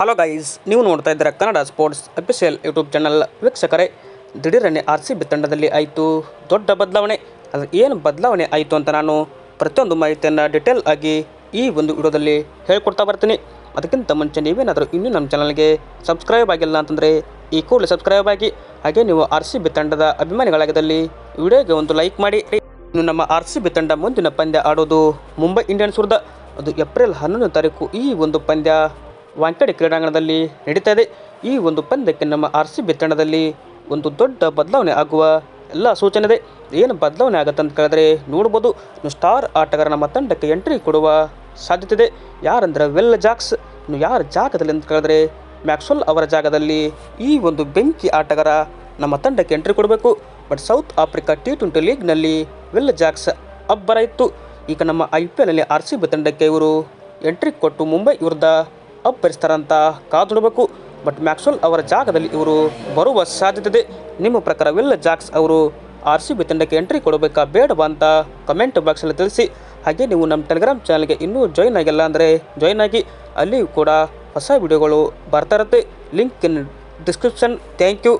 Hello guys ನೀವು ನೋಡ್ತಾ ಇದ್ದೀರಾ Kannada sports official YouTube channel ವೀಕ್ಷಕರೇ, ದಿಢೀರನೆ ಆರ್ ಸಿ ಬಿ ತಂಡದಲ್ಲಿ ಆಯಿತು. ದೊಡ್ಡ ಬದಲಾವಣೆ, ಅದು ಏನು ಬದಲಾವಣೆ ಆಯಿತು ಅಂತ ನಾನು ಪ್ರತಿಯೊಂದು ಮಾಹಿತಿಯನ್ನು ಡಿಟೇಲ್ ಆಗಿ ಈ ಒಂದು ವಿಡಿಯೋದಲ್ಲಿ ಹೇಳ್ಕೊಡ್ತಾ ಬರ್ತೀನಿ. ಅದಕ್ಕಿಂತ ಮುಂಚೆ ನೀವೇನಾದರೂ ಇನ್ನೂ ನಮ್ಮ ಚಾನಲ್ಗೆ ಸಬ್ಸ್ಕ್ರೈಬ್ ಆಗಿಲ್ಲ ಅಂತಂದರೆ ಈ ಕೂಡಲೇ ಸಬ್ಸ್ಕ್ರೈಬ್ ಆಗಿ, ಹಾಗೆ ನೀವು ಆರ್ ಸಿ ಬಿ ತಂಡದ ಅಭಿಮಾನಿಗಳಾಗಿದ್ದಲ್ಲಿ ವಿಡಿಯೋಗೆ ಒಂದು ಲೈಕ್ ಮಾಡಿ. ಇನ್ನು ನಮ್ಮ ಆರ್ ಸಿ ಬಿ ತಂಡ ಮುಂದಿನ ಪಂದ್ಯ ಆಡೋದು ಮುಂಬೈ ಇಂಡಿಯನ್ಸ್ ವಿರುದ್ಧ. ಅದು ಏಪ್ರಿಲ್ ಹನ್ನೊಂದನೇ ತಾರೀಕು ಈ ಒಂದು ಪಂದ್ಯ ವಾಂಕಡೆ ಕ್ರೀಡಾಂಗಣದಲ್ಲಿ ನಡೀತಾ ಇದೆ ಈ ಒಂದು ಪಂದ್ಯಕ್ಕೆ ನಮ್ಮ ಆರ್ ಸಿ ಬಿ ತಂಡದಲ್ಲಿ ಒಂದು ದೊಡ್ಡ ಬದಲಾವಣೆ ಆಗುವ ಎಲ್ಲ ಸೂಚನೆ ಇದೆ ಏನು ಬದಲಾವಣೆ ಆಗುತ್ತೆ ಅಂತ ಕೇಳಿದ್ರೆ ನೋಡ್ಬೋದು. ಸ್ಟಾರ್ ಆಟಗಾರ ನಮ್ಮ ತಂಡಕ್ಕೆ ಎಂಟ್ರಿ ಕೊಡುವ ಸಾಧ್ಯತೆ ಇದೆ ಯಾರಂದ್ರೆ ವೆಲ್ ಜಾಕ್ಸ್. ಇನ್ನು ಯಾರ ಜಾಗದಲ್ಲಿ ಅಂತ ಕೇಳಿದ್ರೆ ಮ್ಯಾಕ್ಸ್ವೆಲ್ ಅವರ ಜಾಗದಲ್ಲಿ ಈ ಒಂದು ಬೆಂಕಿ ಆಟಗಾರ ನಮ್ಮ ತಂಡಕ್ಕೆ ಎಂಟ್ರಿ ಕೊಡಬೇಕು. But South Africa T twenty ಲೀಗ್ನಲ್ಲಿ Will Jacks ಅಬ್ಬರ ಇತ್ತು. ಈಗ ನಮ್ಮ ಐ ಪಿ ಎಲ್ನಲ್ಲಿ ಆರ್ ಸಿ ಬಿ ತಂಡಕ್ಕೆ ಇವರು ಎಂಟ್ರಿ ಕೊಟ್ಟು ಮುಂಬೈ ವಿರುದ್ಧ ಅಬ್ಬರಿಸ್ತಾರಂತ ಕಾದುಡಬೇಕು. ಬಟ್ ಮ್ಯಾಕ್ಸ್ವೆಲ್ ಅವರ ಜಾಗದಲ್ಲಿ ಇವರು ಬರುವ ಸಾಧ್ಯತೆ ಇದೆ ನಿಮ್ಮ ಪ್ರಕಾರ ವಿಲ್ಲ ಜಾಕ್ಸ್ ಅವರು ಆರ್ ಸಿ ಬಿ ತಂಡಕ್ಕೆ ಎಂಟ್ರಿ ಕೊಡಬೇಕಾ ಬೇಡವಾ ಅಂತ ಕಮೆಂಟ್ ಬಾಕ್ಸಲ್ಲಿ ತಿಳಿಸಿ. ಹಾಗೆ ನೀವು ನಮ್ಮ ಟೆಲಿಗ್ರಾಮ್ ಚಾನಲ್ಗೆ ಇನ್ನೂ ಜಾಯ್ನ್ ಆಗಿಲ್ಲ ಅಂದರೆ ಜಾಯ್ನ್ ಆಗಿ. ಅಲ್ಲಿಯೂ ಕೂಡ ಹೊಸ ವಿಡಿಯೋಗಳು ಬರ್ತಾ ಇರುತ್ತೆ. Link in description. Thank you.